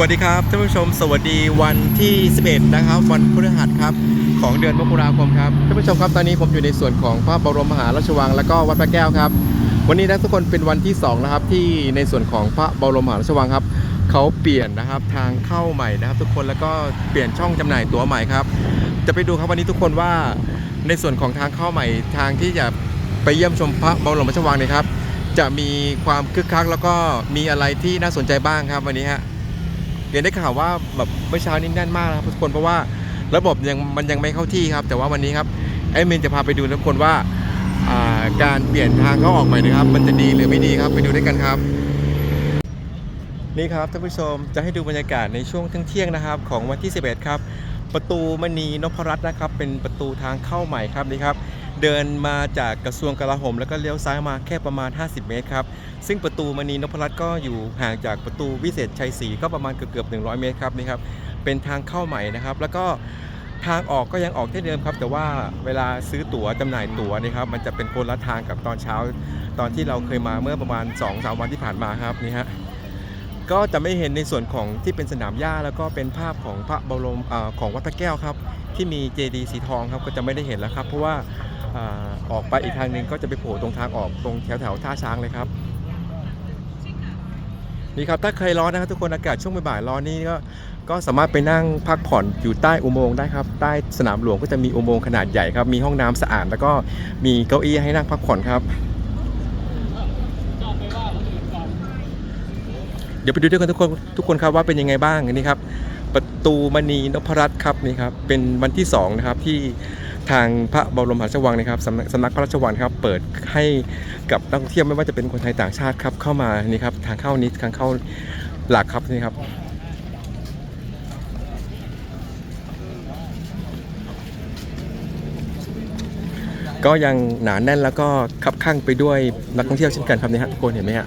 วัสดีครับท่านผู้ชม สวัสดีวันที่ 11 นะครับ วันพฤหัสครับของเดือนมกราคมครับท่านผู้ชมครับตอนนี้ผมอยู่ในส่วนของพระบรมมหาราชวังและก็วัดพระแก้วครับ วันนี้นะทุกคนเป็นวันที่2นะครับที่ในส่วนของพระบรมมหาราชวังครับเขาเปลี่ยนนะครับทางเข้าใหม่นะครับ ทุกคนแล้วก็เปลี่ยนช่องจำหน่ายตั๋วใหม่ครับ จะไปดูครับวันนี้ทุกคนว่าในส่วนของทางเข้าใหม่ทางที่จะไปเยี่ยมชมพระบรมราชวังเนยครับ จะมีความคึกคักแล้วก็มีอะไรที่น่าสนใจบ้างครับวันนี้ฮะ เรียนได้ข่าวว่าแบบเมื่อเช้านี้แน่นมากนะครับทุกคนเพราะว่าระบบยังมันยังไม่เข้าที่ครับ แต่ว่าวันนี้ครับไอ้เมนจะพาไปดูทุกคนว่าอ่าการเปลี่ยนทางเข้าออกใหม่นะครับ มันจะดีหรือไม่ดีครับไปดูด้วยกันครับ นี่ครับท่านผู้ชมจะให้ดูบรรยากาศในช่วงเที่ยงๆนะครับ ของวันที่ 11 ครับ ประตูมณีนพรัตน์นะครับ เป็นประตูทางเข้าใหม่ครับนี่ครับเดินมาจากกระทรวงกลาโหม แล้วก็เลี้ยวซ้ายมาแค่ประมาณ 50 เมตรครับ ซึ่งประตูมณีนพรัตน์ก็อยู่ห่างจากประตูวิเศษชัยศรีก็ประมาณเกือบๆ100 เมตรครับนี่ครับเป็นทางเข้าใหม่นะครับ แล้วก็ทางออกก็ยังออกที่เดิมครับ แต่ว่าเวลาซื้อตั๋วจำหน่ายตั๋วนี่ครับมันจะเป็นคนละทางกับตอนเช้า ตอนที่เราเคยมาเมื่อประมาณ 2-3 วันที่ผ่านมาครับนี่ฮะ ก็จะไม่เห็นในส่วนของที่เป็นสนามหญ้าแล้วก็เป็นภาพของพระบรมอของวัดพระแก้วครับ ที่มีเจดีย์สีทองครับก็จะไม่ได้เห็นแล้วครับ เพราะว่าอออกไปอีกทางหนึ่งก็จะไปโผล่ตรงทางออกตรงแถวแถวท่าช้างเลยครับนี่ครับถ้าใครร้อนนะครับทุกคนอากาศช่วงบ่ายๆร้อนนี่ก็ก็สามารถไปนั่งพักผ่อนอยู่ใต้อุโมงค์ได้ครับใต้สนามหลวงก็จะมีอุโมงค์ขนาดใหญ่ครับมีห้องน้ำสะอาดแล้วก็มีเก้าอี้ให้นั่งพักผ่อนครับ ดี๋ยวไปดูด้วยกันทุกคนทุกคนครับว่าเป็นยังไงบ้างนนี้ครับ ประตูมณีนพรัตน์ครับนี่ครับเป็นวันที่2นะครับที่ทางพระบรมหาราชวังนะครับสำนักสำนักพระราชวังครับเปิดให้กับนักท่องเที่ยวไม่ว่าจะเป็นคนไทยต่างชาติครับเข้ามานี่ครับทางเข้านี้ทางเข้าหลักครับนี่ครับก็ยังหนาแน่นแล้วก็คับข้างไปด้วยนักท่องเที่ยวเช่นกันครับนี่ฮะทุกคนเห็นไหมฮะ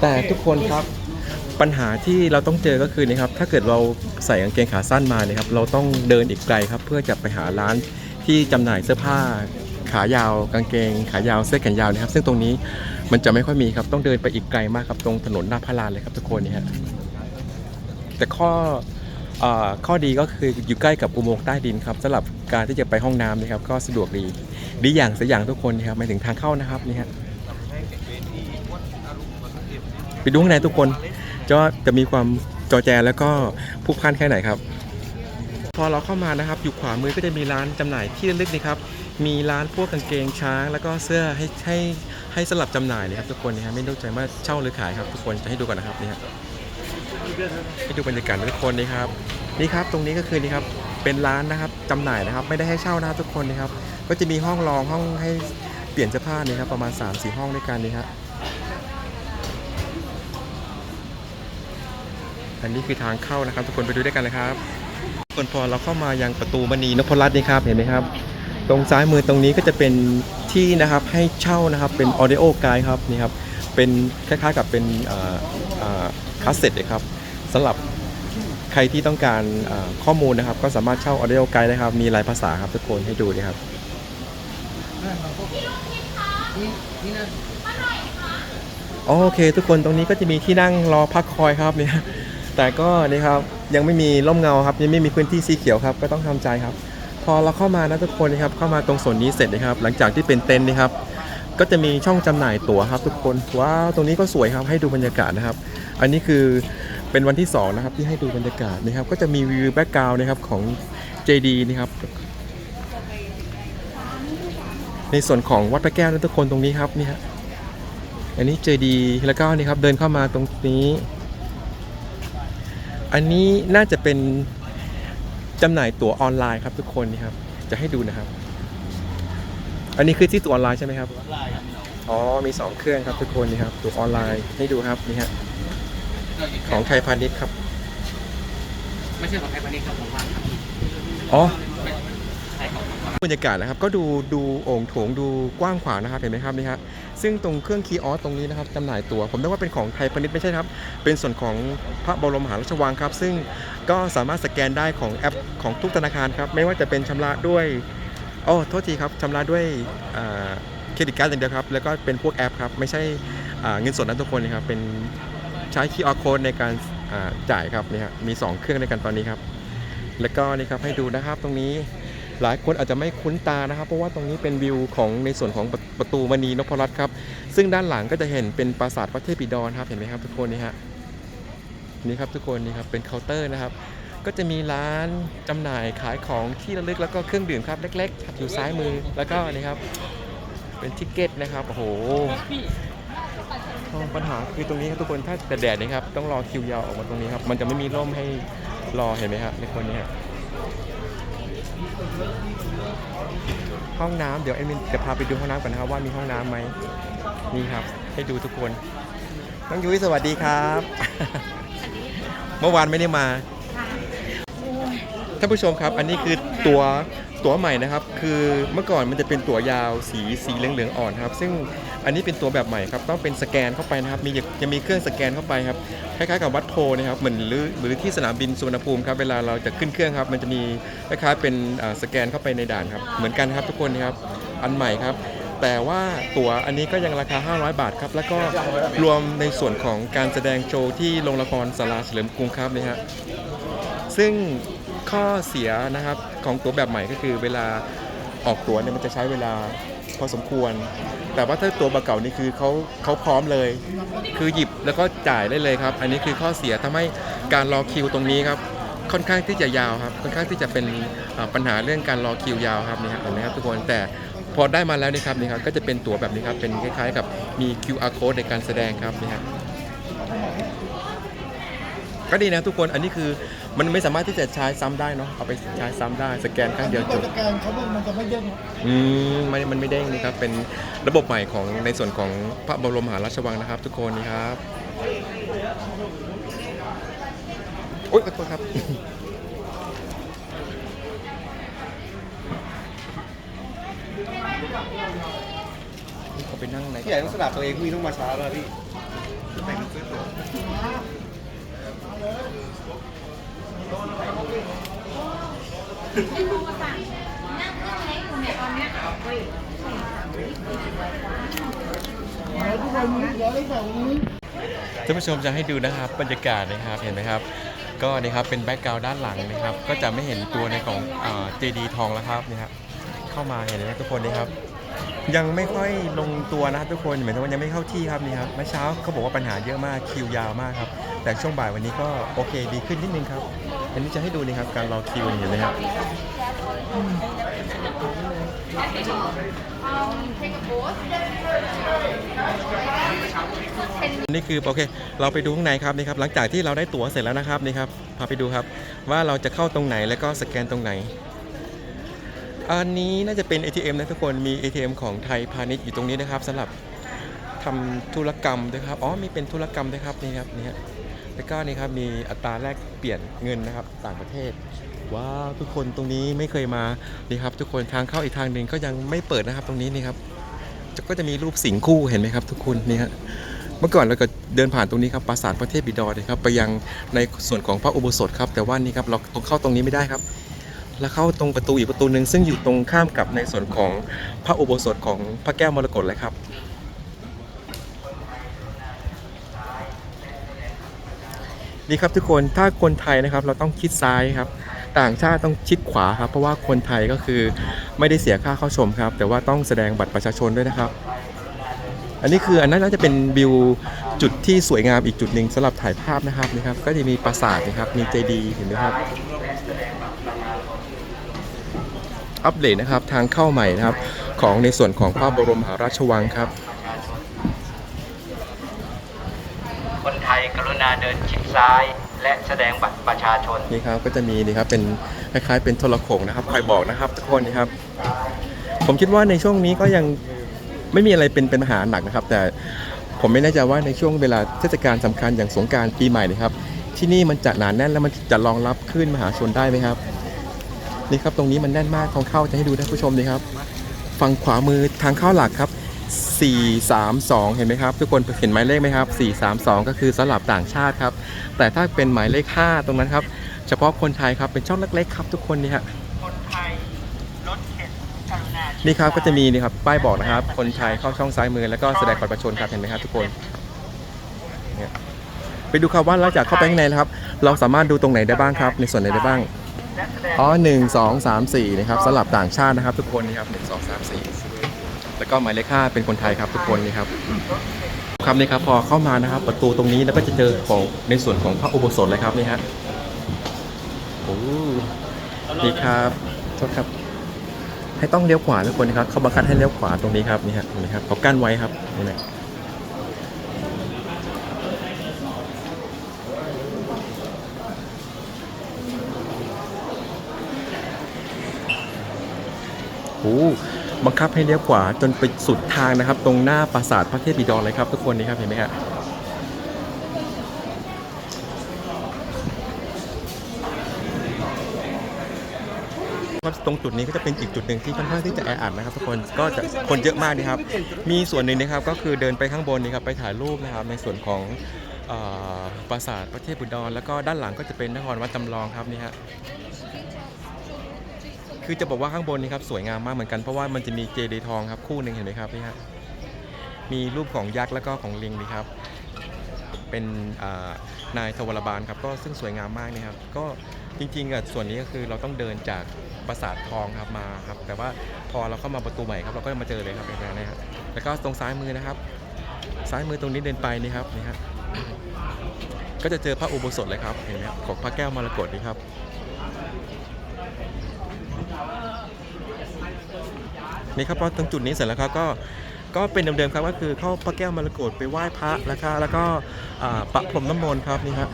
แต่ทุกคนครับปัญหาที่เราต้องเจอก็คือนี่ครับถ้าเกิดเราใส่กางเกงขาสั้นมาเนี่ยครับเราต้องเดินอีกไกลครับเพื่อจะไปหาร้านที่จำหน่ายเสื้อผ้าขายาวกางเกง ขายาวเสื้อแขนยาวนะครับ ซึ่งตรงนี้มันจะไม่ค่อยมีครับต้องเดินไปอีกไกลมากครับตรงถนนหน้าพระลานเลยครับทุกคนนี่ฮะแต่ข้ออข้อดีก็คืออยู่ใกล้กับอุโมงค์ใต้ดินครับสำหรับการที่จะไปห้องน้ำนะครับ ก็สะดวกดีดีอย่างเสียอย่างทุกคนนะครับหมายถึงทางเข้านะครับนี่ฮะ ไป ดูข้างในทุกคนจะจะมีความจอแจแล้วก็พลุกพล่านแค่ไหนครับ พอเราเข้ามานะครับ อยู่ขวามือก็จะมีร้านจำหน่ายที่ระลึกนี่ครับมีร้านพวกกางเกงช้างแล้วก็เสื้อให้ให้ให้สลับจำหน่ายเลยครับทุกคนนะฮะไม่ต้องใจว่าเช่าหรือขายครับ ทุกคนจะให้ดูก่อนนะครับนี่ฮะให้ดูบรรยากาศทุกคนนี่ครับนี่ครับตรงนี้ก็คือนี่ครับเป็นร้านนะครับจำหน่ายนะครับ ไม่ได้ให้เช่านะครับทุกคนนะครับ ก็จะมีห้องรองห้องให้เปลี่ยนเสื้อผ้านี่ครับประมาณ3-4ห้องด้วยกันนี่ครับ อันนี้คือทางเข้านะครับ ทุกคนไปดูด้วยกันเลยครับคนพอเราเข้ามายังประตูมณีนพรัตน์นี่ครับเห็นไหมครับ ตรงซ้ายมือตรงนี้ก็จะเป็นที่นะครับให้เช่านะครับเป็น audio guide ครับนี่ครับเป็นคล้ายๆกับเป็นคาสเซ็ตเลยครับสำหรับใครที่ต้องการข้อมูลนะครับ ก็สามารถเช่า audio guide ได้ครับ มีหลายภาษาครับทุกคนให้ดูเลยครับโอเค ทุกคนตรงนี้ก็จะมีที่นั่งรอพักคอยครับเนี่ย แต่ก็นี่ครับยังไม่มีร่มเงาครับยังไม่มีพื้นที่สีเขียวครับก็ต้องทำใจครับ พอเราเข้ามานะทุกคนนะครับเข้ามาตรงส่วนนี้เสร็จนะครับ หลังจากที่เป็นเต็นท์นะครับ ก็จะมีช่องจำหน่ายตั๋วครับ ทุกคนว้าวตรงนี้ก็สวยครับให้ดูบรรยากาศนะครับ อันนี้คือเป็นวันที่สองนะครับที่ให้ดูบรรยากาศนะครับ ก็จะมีวิวแบ็กกราวน์นะครับของ JD นะครับในส่วนของวัดพระแก้วนะทุกคนตรงนี้ครับนี่ฮะอันนี้เจดีแล้วก็นี่ครับเดินเข้ามาตรงนี้ อันนี้น่าจะเป็นจำหน่ายตั๋วออนไลน์ครับทุกคนนี่ครับ จะให้ดูนะครับ อันนี้คือที่ตั๋วออนไลน์ใช่ไหมครับอ๋อมีสองเครื่องครับทุกคนนี่ครับตั๋วออนไลน์ให้ดูครับนี่ฮะของไทยพาณิชย์ครับ ไม่ใช่ของไทยพาณิชย์ครับของพานครับอ๋อใช่ของของ บรรยากาศนะครับก็ดูดูโอ่งโถงดูกว้างขวางนะครับเห็นไหมครับนี่ครับซึ่งตรงเครื่องคีย์ออสตรงนี้นะครับจำหน่ายตั๋วผมนึกว่าเป็นของไทยพาณิชย์ไม่ใช่ครับ เป็นส่วนของพระบรมมหาราชวังครับ ซึ่งก็สามารถสแกนได้ของแอปของทุกธนาคารครับ ไม่ว่าจะเป็นชำระด้วยโอ้โทษทีครับชำระด้วยเครดิตการ์ดอย่างเดียวครับ แล้วก็เป็นพวกแอปครับ ไม่ใช่เงินสดนั้นทุกคนนะครับเป็นใช้ QR code ในการจ่ายครับนี่ครับมี 2 เครื่องในกันตอนนี้ครับ แล้วก็นี่ครับให้ดูนะครับตรงนี้ หลายคนอาจจะไม่คุ้นตานะครับ เพราะว่าตรงนี้เป็นวิวของในส่วนของประประตูมณีนพรัตน์ครับ ซึ่งด้านหลังก็จะเห็นเป็นปราสาทพระเทพบิดรครับเห็นไหมครับทุกคนนี่ฮะนี่ครับทุกคนนี่ครับเป็นเคาน์เตอร์นะครับ ก็จะมีร้านจำหน่ายขายของที่ระลึกแล้วก็เครื่องดื่มครับเล็กๆครับอยู่ซ้ายมือแล้วก็นี่ครับ เป็นทิกเก็ตนะครับโอ้โหปัญหาคือตรงนี้ครับทุกคนถ้าแดดนะครับต้องรอคิวยาวออกมาตรงนี้ครับมันจะไม่มีร่มให้รอเห็นไหมครับในคนนี้ครับ ห้องน้ำเดี๋ยวแอดมินจะพาไปดูห้องน้ำกันนะครับว่ามีห้องน้ำไหมนี่ครับ ให้ดูทุกคนน้องยุ้ยสวัสดีครับ เมื่อวานไม่ได้มาท่านผู้ชมครับ อันนี้คือตัวตัวใหม่นะครับ คือเมื่อก่อนมันจะเป็นตัวยาวสีสีเหลืองๆอ่อนครับ ซึ่ง อันนี้เป็นตัวแบบใหม่ครับต้องเป็นสแกนเข้าไปนะครับมีจะมีเครื่องสแกนเข้าไปครับคล้ายๆกับวัดโพนะครับเหมือนหรือหรือที่สนามบินสุวรรณภูมิครับเวลาเราจะขึ้นเครื่องครับ มันจะมีคล้ายๆเป็นสแกนเข้าไปในด่านครับเหมือนกันครับทุกคนนะครับอันใหม่ครับแต่ว่าตั๋วอันนี้ก็ยังราคา 500 บาทครับ แล้วก็รวมในส่วนของการแสดงโชว์ที่โรงละครสาราเฉลิมกรุงครับนี่ฮะซึ่งข้อเสียนะครับของตั๋วแบบใหม่ก็คือเวลาออกตั๋วเนี่ยมันจะใช้เวลาพอสมควร แต่ว่าถ้าตัวบบเก่านี่คือเขาเขาพร้อมเลย คือหยิบแล้วก็จ่ายได้เลยครับ อันนี้คือข้อเสียทำให้การรอคิวตรงนี้ครับ ค่อนข้างที่จะยาวครับ ค่อนข้างที่จะเป็นปัญหาเรื่องการรอคิวยาวครับนี่ครับเห็นไหมครับทุกคนแต่พอได้มาแล้วนี่ครับนี่ครับก็จะเป็นตั๋วแบบนี้ครับเป็นคล้ายๆ กับมี QR code ในการแสดงครับนี่ครับ ก็ดีนะทุกคนอันนี้คือมันไม่สามารถที่จะใช้ซ้ำได้เนาะเอาไปใช้ซ้ำได้สแกนครั้งเดียวจบ สแกนเขามันจะไม่เด้งอืมมันมันไม่เด้งนี่ครับ เป็นระบบใหม่ของในส่วนของพระบรมมหาราชวังนะครับ ทุกคนนี่ครับโอ๊ยขอโทษครับ เขาไปนั่งในพี่ใหญ่ต้องสลับตัวเองพรุ่งนี้ต้องมาช้าแล้วพี่แต่งซื้อตั๋ว แล้วทุกคนแล้วได้แบบนี้ท่านผู้ชมจะให้ดูนะครับบรรยากาศนะครับเห็นไหมครับ ก็นี่ครับเป็นแบ็กกราวด์ด้านหลังนะครับ ก็จะไม่เห็นตัวในของเจดีทองแล้วครับนี่ครับเข้ามาเห็นไหมทุกคนนี่ครับ ยังไม่ค่อยลงตัวนะครับทุกคนเหมือนกับว่ายังไม่เข้าที่ครับนี่ครับเมื่อเช้าเขาบอกว่าปัญหาเยอะมากคิวยาวมากครับ แต่ช่วงบ่ายวันนี้ก็โอเคดีขึ้นนิดนึงครับอันนี้จะให้ดูนี่ครับการรอคิวเห็นไหมครับนี่คือโอเค เราไปดูข้างในครับนี่ครับ หลังจากที่เราได้ตั๋วเสร็จแล้วนะครับนี่ครับพาไปดูครับ ว่าเราจะเข้าตรงไหนแล้วก็สแกนตรงไหน อันนี้น่าจะเป็น ATM นะทุกคนมี ATM ของไทยพาณิชย์อยู่ตรงนี้นะครับสำหรับทำธุรกรรมด้วยครับอ๋อมีเป็นธุรกรรมด้วยครับนี่ครับนี่ฮะแล้วก็นี่ครับมีอัตราแลกเปลี่ยนเงินนะครับต่างประเทศว้าวทุกคนตรงนี้ไม่เคยมานี่ครับทุกคนทางเข้าอีกทางหนึ่งก็ยังไม่เปิดนะครับตรงนี้นี่ครับจะก็จะมีรูปสิงคู่เห็นไหมครับ ทุกคนนี่ฮะเมื่อก่อนเราก็เดินผ่านตรงนี้ครับปราสาทพระเทพบิดรนะครับไปยังในส่วนของพระอุโบสถครับแต่ว่านี่ครับเราต้องเข้าตรงนี้ไม่ได้ครับ แล้วเข้าตรงประตูอีกประตูหนึ่งซึ่งอยู่ตรงข้ามกับในส่วนของพระอุโบสถของพระแก้วมรกตเลยครับ นี่ครับทุกคนถ้าคนไทยนะครับเราต้องคิดซ้ายครับ ต่างชาติต้องชิดขวาครับ เพราะว่าคนไทยก็คือไม่ได้เสียค่าเข้าชมครับ แต่ว่าต้องแสดงบัตรประชาชนด้วยนะครับอันนี้คืออันนั้นน่าจะเป็นวิวจุดที่สวยงามอีกจุดหนึ่งสำหรับถ่ายภาพนะครับนะครับ ก็จะมีปราสาทนะครับมีเจดีย์เห็นไหมครับ อัปเดตนะครับทางเข้าใหม่นะครับของในส่วนของพระบรมมหาราชวังครับ คนไทยกรุณาเดินชิดซ้าย และแสดงบัตรประชาชน นี่ครับก็จะมีนี่ครับเป็นคล้ายๆเป็นโทรโขงนะครับคอยบอกนะครับทุกคนนะครับ ผมคิดว่าในช่วงนี้ก็ยังไม่มีอะไรเป็นเป็นปัญหาหนักนะครับ แต่ผมไม่แน่ใจว่าในช่วงเวลาเทศกาลสำคัญอย่างสงกรารปีใหม่นะครับ ที่นี่มันจะหนาแน่นแล้วมันจะรองรับคลื่นมหาชนได้ไหมครับ นี่ครับตรงนี้มันแน่นมากทางเข้าจะให้ดูท่านผู้ชมนี่ครับ ฝั่งขวามือทางเข้าหลักครับ 432 เห็นไหมครับ ทุกคนเห็นหมายเลขไหมครับ 432 ก็คือสำหรับต่างชาติครับ แต่ถ้าเป็นหมายเลข 5 ตรงนั้นครับ เฉพาะคนไทยครับเป็นช่องเล็กๆครับ ทุกคนนี่ฮะคนไทยรถเข็นประชานี่ครับก็จะมีนี่ครับป้ายบอกนะครับ คนไทยเข้าช่องซ้ายมือแล้วก็แสดงบัตรประชาชนครับเห็นไหมครับทุกคนเนี่ยไปดูครับว่าหลังจากเข้าไปข้างในนะครับ เราสามารถดูตรงไหนได้บ้างครับ ในส่วนไหนได้บ้าง อ๋อหนึ่งสองสามสี่นะครับสำหรับต่างชาตินะครับ ทุกคนนี่ครับหนึ่งสองสามสี่แล้วก็หมายเลขห้าเป็นคนไทยครับทุกคนนี่ครับครับนี่ครับพอเข้ามานะครับ ประตูตรงนี้แล้วก็จะเจอของในส่วนของพระอุโบสถเลยครับนี่ฮะโอ้ดีครับโทษครับ ให้ต้องเลี้ยวขวาทุกคนนะครับเขาบังคับให้เลี้ยวขวาตรงนี้ครับนี่ฮะเห็นไหมครับเขากั้นไว้ครับนี่นะ โอ้บังคับให้เลี้ยวขวาจนไปสุดทางนะครับ ตรงหน้าปราสาทพระเทพบิดรเลยครับ ทุกคนนี่ครับเห็นไหมครับตรงจุดนี้ก็จะเป็นอีกจุดหนึ่งที่ค่อนข้างที่จะแออัดนะครับทุกคนก็จะคนเยอะมากนะครับ มีส่วนหนึ่งนะครับก็คือเดินไปข้างบนนี่ครับไปถ่ายรูปนะครับในส่วนของปราสาทพระเทพบุตรแล้วก็ด้านหลังก็จะเป็นนครวัดจำลองครับนี่ฮะ คือจะบอกว่าข้างบนนี่ครับสวยงามมากเหมือนกันเพราะว่ามันจะมีเจดีย์ทองครับคู่หนึ่งเห็นไหมครับนี่ฮะมีรูปของยักษ์แล้วก็ของลิงนี่ครับ เป็นนายทวรบาลครับก็ซึ่งสวยงามมากนี่ครับก็จริงๆอะส่วนนี้ก็คือเราต้องเดินจากปราสาททองครับมาครับ แต่ว่าพอเราเข้ามาประตูใหม่ครับเราก็มาเจอเลยครับเป็นแบบนี้ครับแล้วก็ตรงซ้ายมือนะครับ ซ้ายมือตรงนี้เดินไปนี่ครับนี่ฮะก็จะเจอพระอุโบสถเลยครับเห็นไหมของพระแก้วมรกตนี่ครับ นี่ครับพอตรงจุดนี้เสร็จแล้วครับก็ก็เป็นเดิมๆครับก็คือเข้าพระแก้วมรกตไปไหว้พระแล้วก็แล้วก็อ่าประพรมน้ำมนต์ครับนี่ฮะ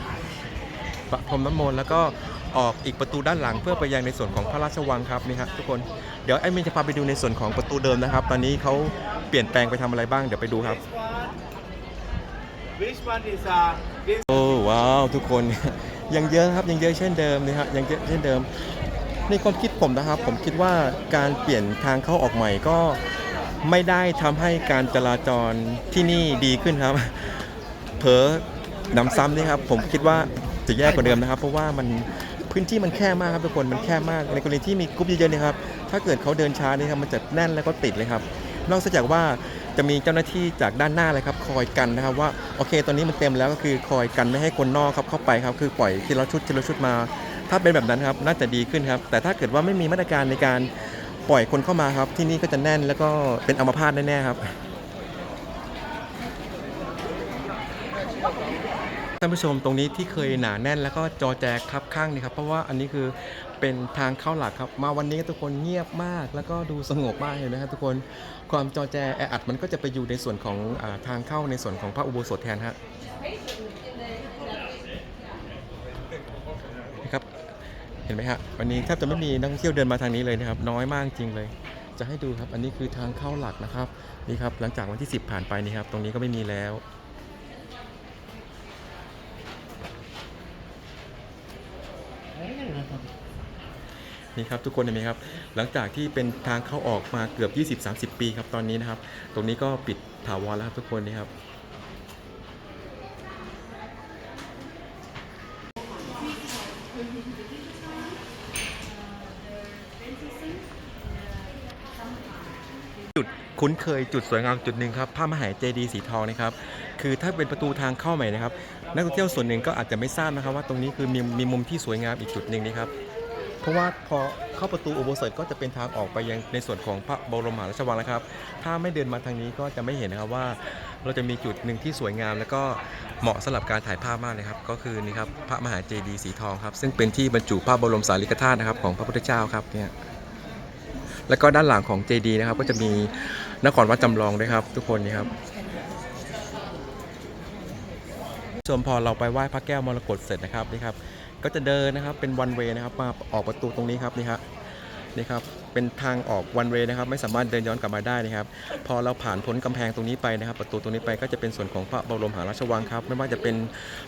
ประพรมน้ำมนต์แล้วก็ออกอีกประตูด้านหลังเพื่อไปยังในส่วนของพระราชวังครับนี่ฮะทุกคนเดี๋ยวไอ้มินจะพาไปดูในส่วนของประตูเดิมนะครับ ตอนนี้เขาเปลี่ยนแปลงไปทำอะไรบ้างเดี๋ยวไปดูครับ Which one is uh this โอ้ว้าวทุกคนยังเยอะครับยังเยอะเช่นเดิมนะฮะยังเยอะเช่นเดิม ในความคิดผมนะครับ ผมคิดว่าการเปลี่ยนทางเข้าออกใหม่ก็ไม่ได้ทำให้การจราจรที่นี่ดีขึ้นครับ เผลอนำซ้ำนี่ครับ ผมคิดว่าจะแย่กว่าเดิมนะครับ เพราะว่ามันพื้นที่มันแคบมากครับทุกคนมันแคบมาก ในกรณีที่มีกรุ๊ปเยอะๆนะครับถ้าเกิดเขาเดินช้านี่ครับมันจะแน่นแล้วก็ติดเลยครับ นอกจากว่าจะมีเจ้าหน้าที่จากด้านหน้าเลยครับ คอยกันนะครับว่าโอเคตอนนี้มันเต็มแล้วก็คือคอยกันไม่ให้คนนอกครับเข้าไปครับ คือปล่อยทีละชุดทีละชุดมา ถ้าเป็นแบบนั้นครับน่าจะดีขึ้นครับ แต่ถ้าเกิดว่าไม่มีมาตรการในการปล่อยคนเข้ามาครับ ที่นี่ก็จะแน่นแล้วก็เป็นอัมพาตแน่ๆครับท่านผู้ชมตรงนี้ที่เคยหนาแน่นแล้วก็จอแจครับข้างนี่ครับเพราะว่าอันนี้คือเป็นทางเข้าหลักครับ มาวันนี้ทุกคนเงียบมาก แล้วก็ดูสงบมากเห็นไหมครับทุกคนความจอแจแออัดมันก็จะไปอยู่ในส่วนของอทางเข้าในส่วนของพระอุโบสถแทนฮะนะครับ เห็นไหมฮะวันนี้แทบจะไม่มีนักท่องเที่ยวเดินมาทางนี้เลยนะครับ น้อยมากจริงเลย จะให้ดูครับ อันนี้คือทางเข้าหลักนะครับนี่ครับหลังจากวันที่ 10 ผ่านไปนี่ครับตรงนี้ก็ไม่มีแล้วนี่ครับทุกคนเห็นไหมครับ หลังจากที่เป็นทางเข้าออกมาเกือบ 20-30 ปีครับตอนนี้นะครับ ตรงนี้ก็ปิดถาวรแล้วครับทุกคนนี่ครับ คุ้นเคยจุดสวยงามจุดหนึ่งครับพระมหาเจดีย์สีทองนะครับคือถ้าเป็นประตูทางเข้าใหม่นะครับ นักท่องเที่ยวส่วนหนึ่งก็อาจจะไม่ทราบนะครับ ว่าตรงนี้คือมีมีมุมที่สวยงามอีกจุดหนึ่งนะครับเพราะว่าพอเข้าประตูอุโบสถก็จะเป็นทางออกไปยังในส่วนของพระบรมมหาราชวังแล้วครับ ถ้าไม่เดินมาทางนี้ก็จะไม่เห็นนะครับว่า เราจะมีจุดหนึ่งที่สวยงาม แล้วก็เหมาะสำหรับการถ่ายภาพมากเลยครับ ก็คือนี่ครับพระมหาเจดีย์สีทองครับ ซึ่งเป็นที่บรรจุพระบรมสารีริกธาตุนะครับของพระพุทธเจ้าครับเนี่ย แล้วก็ด้านหลังของเจดีย์นะครับ ก็จะมีนครวัดจำลองด้วยครับ ทุกคนนี่ครับส่วนพอเราไปไหว้พระแก้วมรกตเสร็จนะครับนี่ครับก็จะเดินนะครับเป็นวันเวนะครับมาออกประตูตรงนี้ครับนี่ครับนี่ครับเป็นทางออกวันเวนะครับ ไม่สามารถเดินย้อนกลับมาได้นะครับ พอเราผ่านพ้นกำแพงตรงนี้ไปนะครับ ประตูตรงนี้ไปก็จะเป็นส่วนของพระบรมมหาราชวังครับ ไม่ว่าจะเป็น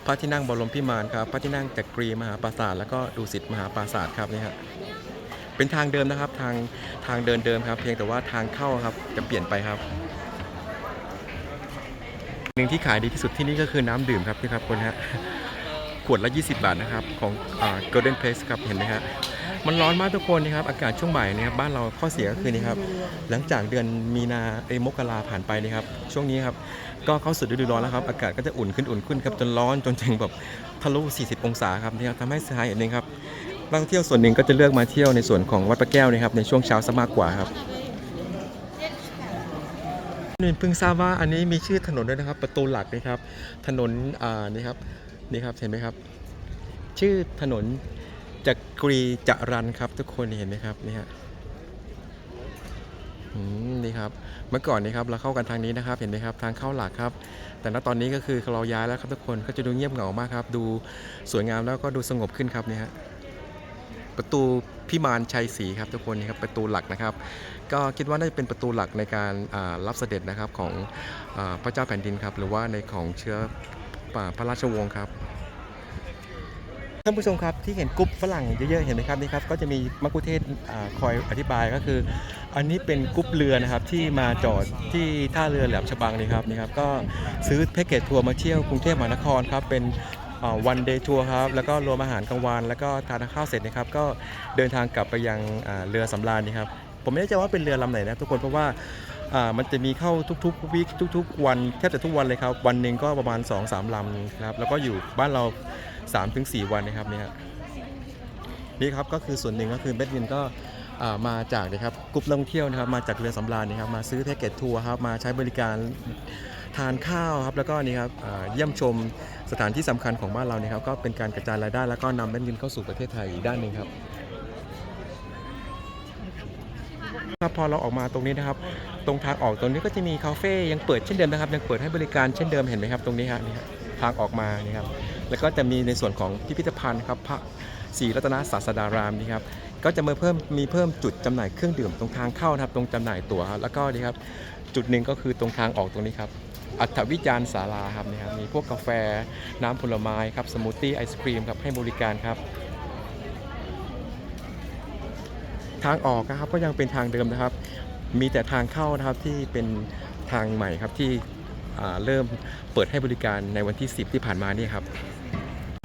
พระที่นั่งบรมพิมานครับ พระที่นั่งจักรีมหาปราสาทแล้วก็ดุสิตมหาปราสาทครับนี่ครับ เป็นทางเดิมนะครับทางทางเดินเดิมครับ เพียงแต่ว่าทางเข้าครับจะเปลี่ยนไปครับหนึ่งที่ขายดีที่สุดที่นี่ก็คือน้ำดื่มครับนี่ครับคนฮะขวดละ 20 บาทนะครับของอ่า Golden Place ครับเห็นไหมฮะมันร้อนมากทุกคนนะครับอากาศช่วงบ่ายนะครับบ้านเราข้อเสียก็คือนี่ครับหลังจากเดือนมีนาเอมกราผ่านไปนะครับช่วงนี้ครับก็เข้าสู่ฤดูร้อนแล้วครับอากาศก็จะอุ่นขึ้นอุ่นขึ้นครับจนร้อนจนถึงแบบทะลุ 40 องศาครับนี่ครับทำให้สหายเองครับ นักท่องเที่ยวส่วนหนึ่งก็จะเลือกมาเที่ยวในส่วนของวัดพระแก้วนะครับในช่วงเช้าซะมากกว่าครับนี่เพิ่งทราบว่าอันนี้มีชื่อถนนด้วยนะครับ ประตูหลักนะครับ ถนนอ่านี่ครับนี่ครับเห็นไหมครับ ชื่อถนนจักรีจรันครับ ทุกคนเห็นไหมครับนี่ฮะนี่ครับเมื่อก่อนนี่ครับเราเข้ากันทางนี้นะครับ เห็นไหมครับทางเข้าหลักครับ แต่ณตอนนี้ก็คือเราย้ายแล้วครับทุกคนก็จะดูเงียบเหงามากครับ ดูสวยงามแล้วก็ดูสงบขึ้นครับเนี่ยฮะ ประตูพิมานชัยศรีครับทุกคนนี่ครับประตูหลักนะครับ ก็คิดว่าน่าจะเป็นประตูหลักในการรับเสด็จนะครับของอพระเจ้าแผ่นดินครับ หรือว่าในของเชื้ออ่าพระราชวงศ์ครับท่านผู้ชมครับที่เห็นกรุ๊ปฝรั่งเยอะๆเห็นไหมครับนี่ครับก็จะมีมักคุเทศอคอยอธิบายก็คือ อันนี้เป็นกรุ๊ปเรือนะครับที่มาจอดที่ท่าเรือแหลมฉบังนี่ครับนี่ครับก็ซื้อแพ็กเกจทัวร์มาเที่ยวกรุงเทพมหานครครับเป็น วันเดย์ทัวร์ครับ แล้วก็รวมอาหารกลางวัน แล้วก็ทานข้าวเสร็จนะครับ ก็เดินทางกลับไปยังเรือสำราญนี่ครับ ผมไม่แน่ใจว่าเป็นเรือลำไหนนะทุกคน เพราะว่าอ่ามันจะมีเข้าทุกๆวีคทุก ๆ วันแทบจะทุกวันเลยครับ วันหนึ่งก็ประมาณ 2-3ลำครับ แล้วก็อยู่บ้านเรา 3-4 วันนะครับเนี่ยนี่ครับก็คือส่วนหนึ่งก็คือเบ็ดวินก็อ่ามาจากนะครับกลุ่มนักท่องเที่ยวนะครับมาจากเรือสำราญนะครับมาซื้อแพ็กเกจทัวร์ครับมาใช้บริการทานข้าวครับแล้วก็นี่ครับอ่าเยี่ยมชม สถานที่สำคัญของบ้านเราเนี่ยครับก็เป็นการกระจายรายได้แล้วก็นำแบงก์เงินเข้าสู่ประเทศไทยอีกด้านหนึ่งครับครับพอเราออกมาตรงนี้นะครับ ตรงทางออกตรงนี้ก็จะมีคาเฟ่ยังเปิดเช่นเดิมนะครับ ยังเปิดให้บริการเช่นเดิมเห็นไหมครับ ตรงนี้ฮะนี่ครับทางออกมานี่ครับแล้วก็จะมีในส่วนของพิพิธภัณฑ์ครับพระศรีรัตนศาสดารามนี่ครับก็จะมาเพิ่มมีเพิ่มจุดจำหน่ายเครื่องดื่มตรงทางเข้านะครับ ตรงจำหน่ายตั๋วแล้วก็นี่ครับจุดหนึ่งก็คือตรงทางออกตรงนี้ครับ อัฐวิจารณ์ศาลาครับนี่ครับมีพวกกาแฟน้ำผลไม้ครับสมูทตี้ไอศครีมครับให้บริการครับทางออกนะครับก็ยังเป็นทางเดิมนะครับ มีแต่ทางเข้านะครับที่เป็นทางใหม่ครับที่อ่าเริ่มเปิดให้บริการในวันที่ 10 ที่ผ่านมานี่ครับ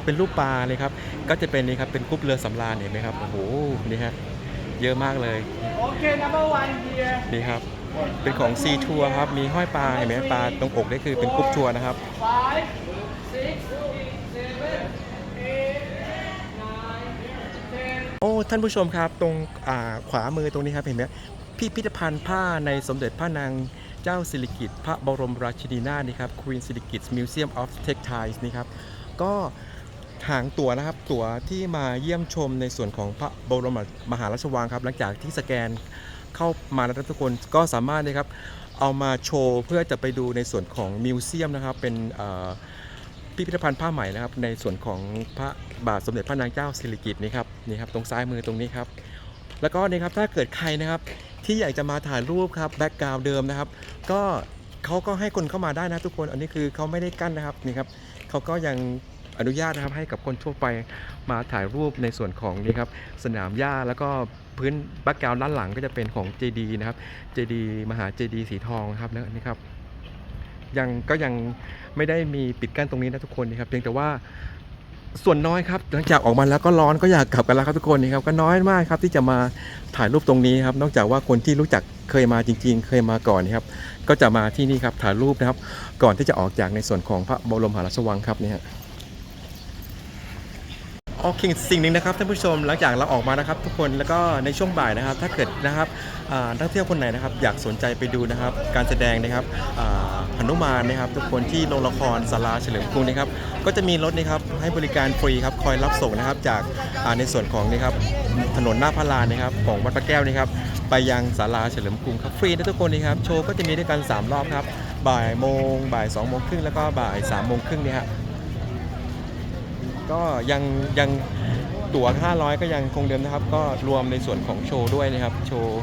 เป็นรูปปลาเลยครับ ก็จะเป็นนี่ครับเป็นกรุ๊ปเรือสำราญเห็นไหมครับโอ้โหนี่ฮะเยอะมากเลยโอเค number one here นี่ครับ เป็นของซีทัวร์ครับ มีห้อยปลาเห็นไหมปลาตรงอกนี่คือเป็นกรุ๊ปทัวร์นะครับ โอ้ ท่านผู้ชมครับตรงขวามือตรงนี้ครับเห็นไหมพิพิธภัณฑ์ผ้าในสมเด็จพระนางเจ้าสิริกิติ์พระบรมราชินีนาถนี่ครับ Queen สิริกิติ์ Museum of Textiles นี่ครับ ก็หางตั๋วนะครับ ตั๋วที่มาเยี่ยมชมในส่วนของพระบรมมหาราชวังครับ หลังจากที่สแกน เข้ามาแล้วทุกคนก็สามารถนะครับเอามาโชว์เพื่อจะไปดูในส่วนของมิวเซียมนะครับ เป็นพิพิธภัณฑ์ผ้าไหมนะครับ ในส่วนของพระบาทสมเด็จพระนางเจ้าสิริกิติ์นี่ครับนี่ครับตรงซ้ายมือตรงนี้ครับ แล้วก็นี่ครับถ้าเกิดใครนะครับที่อยากจะมาถ่ายรูปครับแบ็กกราวด์เดิมนะครับ ก็เขาก็ให้คนเข้ามาได้นะทุกคนอันนี้คือเขาไม่ได้กั้นนะครับนี่ครับเขาก็ยังอนุญาตนะครับให้กับคนทั่วไปมาถ่ายรูปในส่วนของนี่ครับสนามหญ้าแล้วก็ พื้นบ็กกราวด้านหลังก็จะเป็นของเจดีนะครับเจดีมหาเจดีสีทองครับแล้วนี่ครับยังก็ยังไม่ได้มีปิดกั้นตรงนี้นะทุกคนนะครับเพียงแต่ว่าส่วนน้อยครับหลังจากออกมาแล้วก็ร้อนก็อยากกลับกันแล้วครับทุกคนนี่ครับก็น้อยมากครับที่จะมาถ่ายรูปตรงนี้ครับนอกจากว่าคนที่รู้จักเคยมาจริง ๆ เคยมาก่อนนะครับ ก็จะมาที่นี่ครับถ่ายรูปนะครับ ก่อนที่จะออกจากในส่วนของพระบรมหาราชวังครับเนี่ยฮะ โอเคสิ่งหนึ่งนะครับท่านผู้ชมหลังจากเราออกมานะครับ ทุกคนแล้วก็ในช่วงบ่ายนะครับ ถ้าเกิดนะครับนักท่องเที่ยวคนไหนนะครับ อยากสนใจไปดูนะครับ การแสดงนะครับหนุมานนะครับ ทุกคนที่โรงละครศาลาเฉลิมกรุงนะครับ ก็จะมีรถนะครับให้บริการฟรีครับคอยรับส่งนะครับ จากในส่วนของนะครับถนนหน้าพระลานนะครับ ของวัดพระแก้วนะครับ ไปยังศาลาเฉลิมกรุงครับฟรีนะทุกคนนะครับโชว์ก็จะมีด้วยกัน 3 รอบครับบ่ายโมงบ่าย2โมงครึ่งแล้วก็บ่าย3โมงครึ่งเนี่ยฮะ ก็ยังยังตั๋ว 500 ก็ยังคงเดิมนะครับ ก็รวมในส่วนของโชว์ด้วยนะครับ โชว์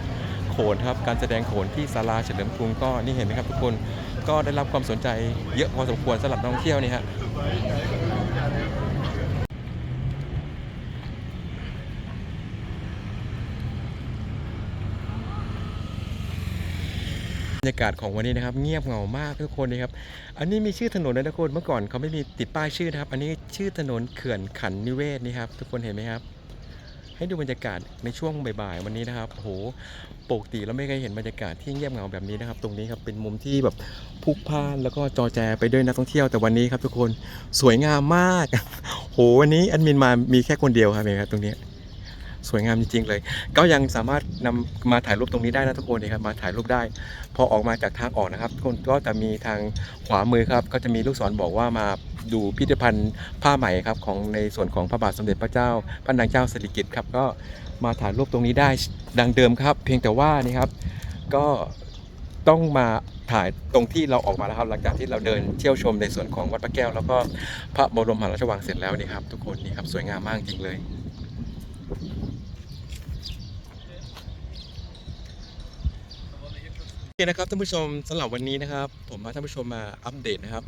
โขนครับ การแสดงโขนที่ศาลาเฉลิมกรุงก็นี่เห็นไหมครับทุกคน ก็ได้รับความสนใจเยอะพอสมควรสำหรับนักท่องเที่ยวนี่ฮะ บรรยากาศของวันนี้นะครับเงียบเหงามากทุกคนนะครับ อันนี้มีชื่อถนนนะทุกคนเมื่อก่อนเขาไม่มีติดป้ายชื่อนะครับ อันนี้ชื่อถนนเขื่อนขันนิเวศนี่ครับ ทุกคนเห็นไหมครับ ให้ดูบรรยากาศในช่วงบ่ายๆวันนี้นะครับโหปกติเราไม่เคยเห็นบรรยากาศที่เงียบเหงาแบบนี้นะครับ ตรงนี้ครับเป็นมุมที่แบบพุกพ่านแล้วก็จอแจไปด้วยนักท่องเที่ยวแต่วันนี้ครับ ทุกคนสวยงามมากโหวันนี้แอดมินมามีแค่คนเดียวครับเองครับตรงนี้ สวยงามจริงๆเลย ก็ยังสามารถนำมาถ่ายรูปตรงนี้ได้นะทุกคนนะครับมาถ่ายรูปได้ พอออกมาจากทางออกนะครับทุกคนก็จะมีทางขวามือครับก็จะมีลูกศรบอกว่ามาดูพิพิธภัณฑ์ผ้าไหมครับของในส่วนของพระบาทสมเด็จพระเจ้าพระนางเจ้าสิริกิติ์ครับก็มาถ่ายรูปตรงนี้ได้ดังเดิมครับ เพียงแต่ว่านี่ครับก็ต้องมาถ่ายตรงที่เราออกมาแล้วครับ หลังจากที่เราเดินเที่ยวชมในส่วนของวัดพระแก้ว แล้วก็พระบรมมหาราชวังเสร็จแล้วนี่ครับทุกคนนี่ครับสวยงามมากจริงเลย โอเคนะครับท่านผู้ชมสำหรับวันนี้นะครับ ผมพาท่านผู้ชมมาอัปเดตนะครับ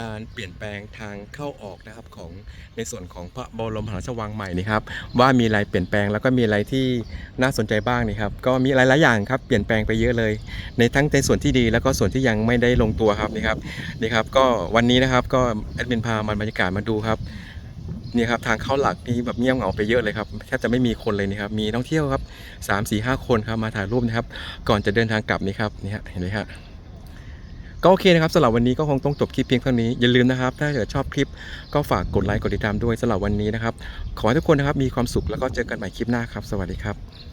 การเปลี่ยนแปลงทางเข้าออกนะครับของในส่วนของพระบรมหาราชวังใหม่นี่ครับว่ามีอะไรเปลี่ยนแปลงแล้วก็มีอะไรที่น่าสนใจบ้างนี่ครับก็มีหลายๆอย่างครับเปลี่ยนแปลงไปเยอะเลย ในทั้งในส่วนที่ดีแล้วก็ส่วนที่ยังไม่ได้ลงตัวครับนี่ครับนี่ครับก็วันนี้นะครับก็แอดมินพามาบรรยากาศมาดูครับ นี่ครับทางเข้าหลักนี่แบบเงียบเหงาไปเยอะเลยครับแทบจะไม่มีคนเลยนี่ครับมีนักท่องเที่ยวครับสามสี่ห้าคนครับมาถ่ายรูปนะครับ ก่อนจะเดินทางกลับนี่ครับนี่ฮะเห็นไหมฮะก็โอเคนะครับสำหรับวันนี้ก็คงต้องจบคลิปเพียงเท่านี้อย่าลืมนะครับ ถ้าเกิดชอบคลิปก็ฝากกดไลค์กดติดตามด้วยสำหรับวันนี้นะครับ ขอให้ทุกคนนะครับมีความสุขแล้วก็เจอกันใหม่คลิปหน้าครับ สวัสดีครับ